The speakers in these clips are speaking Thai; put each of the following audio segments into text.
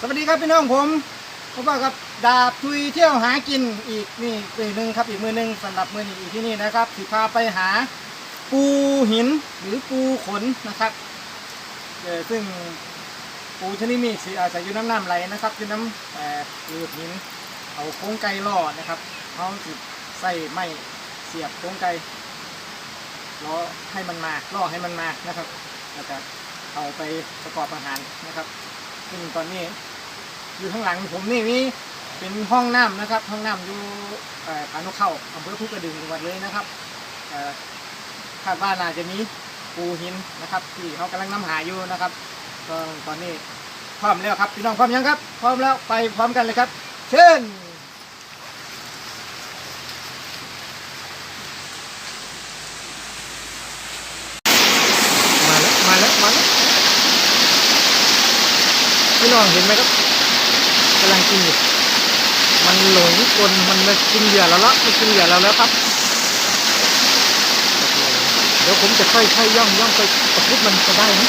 สวัสดีครับพี่น้องผมพบกับดาบทุยเที่ยวหากินอีกนี่มือหนึ่งครับอีกมือหนึ่งสำหรับมือนี้อีกที่นี่นะครับสิพาไปหาปูหินหรือปูขนนะครับเออซึ่งปูชนิดนี้สิอาศัยอยู่น้ำน้ำไหลนะครับอยู่น้ำเอ่ออยู่หินเอาโค้งไก่ล่อนะครับเขาสิใส่ไม้เสียบโค้งไก่ล้อให้มันมาล่อให้มันมานะครับแล้วก็เอาไปประกอบอาหารนะครับ ซึ่งตอนนี้ อยู่ข้างหลังผมนี่มีเป็นห้องน้ำนะครับ ห้องน้ำอยู่เอ่อผานกเข้าอำเภอพุกระดึงจังหวัดเลยนะครับคาดว่าน่าจะมีปูหินนะครับ ที่เขากำลังน้ำหาอยู่นะครับก็ตอนนี้พร้อมแล้วครับพี่น้องพร้อมยังครับ พร้อมแล้วไปพร้อมกันเลยครับ เชิญมาแล้วมาแล้วมาแล้ว พี่น้องเห็นไหมครับกำลังกินอยู่มันหลงกลมันมากินเหยื่อเราแล้วมันกินเหยื่อเราแล้วครับ เดี๋ยวผมจะค่อยๆย่องย่องไปประคุบมันจะได้ไหม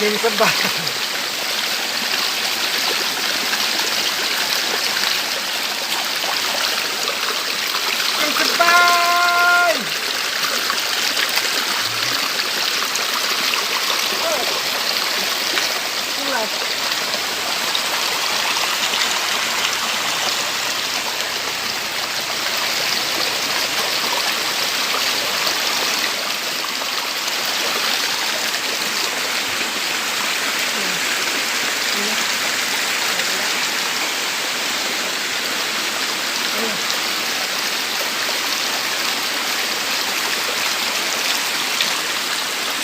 กินสบายกินสบายโอ้อะไร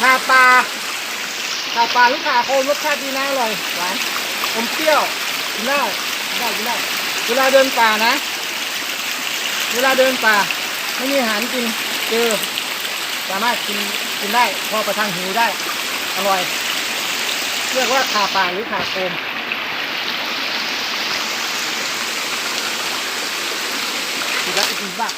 ขาปลาหรือขาโคมรสชาติดีนะอร่อยหวานอมเปรี้ยวกินได้กินได้กินได้เวลาเดินป่านะ เวลาเดินป่าไม่มีอาหารกินเจอสามารถกินกินได้ พอประทังหิวได้ อร่อยเรียกว่าขาป่าหรือขาโคมกินแล้วกินบ้าง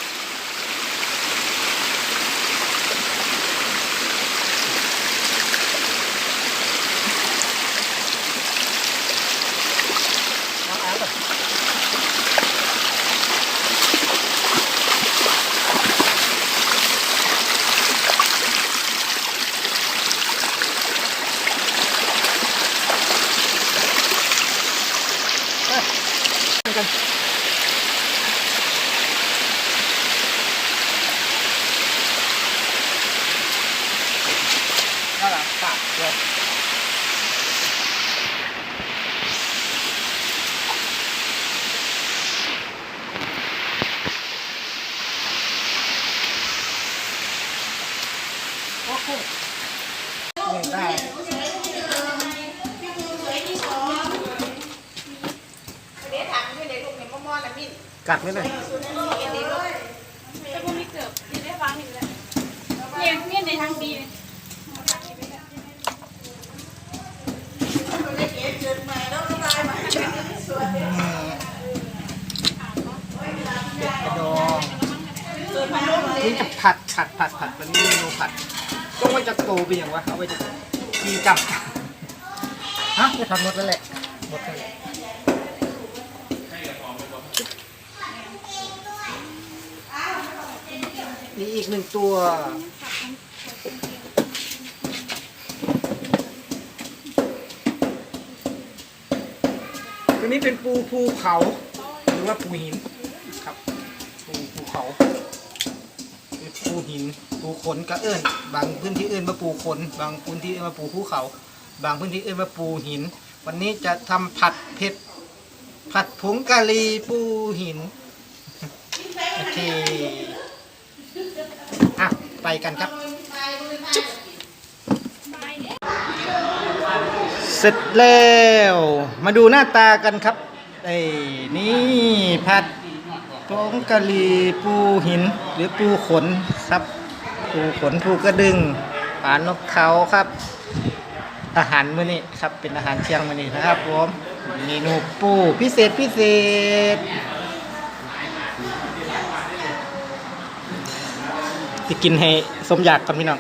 เอาเอาก่อนไปกันนั่นแหละปากเลยโอเคนี่ ได้เดี๋ยวถามด้วยเดี๋ยวลูกเนี่ยมอมอละมิ้นกัดไว้แต่พวกนี้เกือบยังได้ฟังอยู่แล้วเนี่ยเนี่ยในทางดีเลยกระดองนี่จะผัดผัดผัดผัดมันมีเมนูผัด ต้องไว้จะโตไปอย่างวะเอาไว้จะกีจับฮะจะทำหมดแล้วแหละหมดแล้วแหละมีอีกหนึ่งตัวตัวนี้เป็นปูภูเขา หรือว่าปูหินครับ ปูภูเขาเปูหิน ปูขนก็เอิ้น บางพื้นที่เอิ้นว่าปูขน บางพื้นที่เอิ้นว่าปูภูเขา บางพื้นที่เอิ้นว่าปูหิน วันนี้จะทำผัดเผ็ด ผัดผงกะหรี่ปูหิน โอเค อะ ไปกันครับเสร็จแล้ว มาดูหน้าตากันครับไอ้นี่ผัด ผงกะหรี่ปูหิน หรือปูขนครับ ปูขนปูกระดึงปลานกเขาครับ อาหารมื้อนี้ครับเป็นอาหารเชียงมื้อนี้นะครับผมเมนูปูพิเศษพิเศษจะกินให้สมอยากกันพี่น้อง